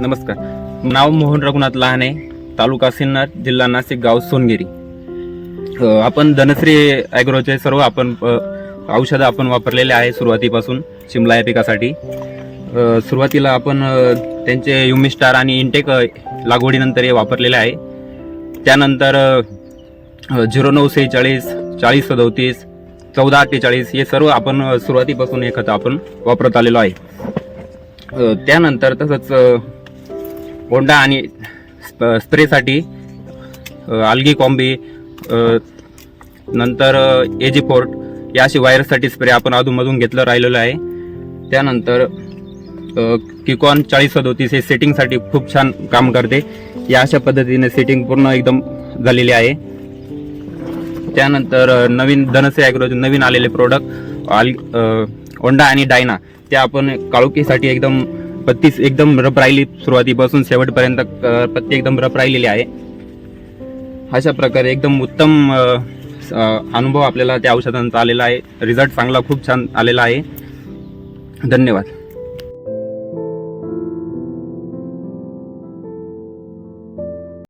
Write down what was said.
नमस्कार. नाव मोहन रघुनाथ लहाने तालुका सिन्नर जिल्हा नाशिक गाव सोनगिरी. आपण धनश्री ॲग्रोचे सर्व आपण औषधं आपण वापरलेले आहे सुरुवातीपासून शिमला या पिकासाठी. सुरुवातीला आपण त्यांचे युमिस्टार आणि इंटेक लागवडीनंतर हे वापरलेले आहे. त्यानंतर झिरो नऊ सेहेचाळीस चाळीस सदोतीस चौदा अठ्ठेचाळीस हे सर्व आपण सुरुवातीपासून हे खतं आपण वापरत आलेलो आहे. त्यानंतर तसंच होंडा आणि स्प- स्प्रेसाठी अ, आल्गी कॉम्बी नंतर एजी फोर्ट या अशी वायरसाठी स्प्रे आपण अधूनमधून घेतलं राहिलेलं आहे. त्यानंतर किकॉन चाळीस सदोतीस हे सेटिंगसाठी खूप छान काम करते. या अशा पद्धतीने सेटिंग पूर्ण एकदम झालेली आहे. त्यानंतर नवीन धनसे ॲग्रोचे नवीन आलेले प्रोडक्ट आल ओंडा होंडा आणि डायना ते आपण काळुकीसाठी एकदम पत्तीस एकदम रफ राहिली सुरुवातीपासून शेवटपर्यंत पत्ती एकदम रफ राहिलेली आहे. अशा प्रकारे एकदम उत्तम अनुभव आपल्याला त्या औषधांचा आलेला आहे. रिझल्ट चांगला खूप छान आलेला आहे. धन्यवाद.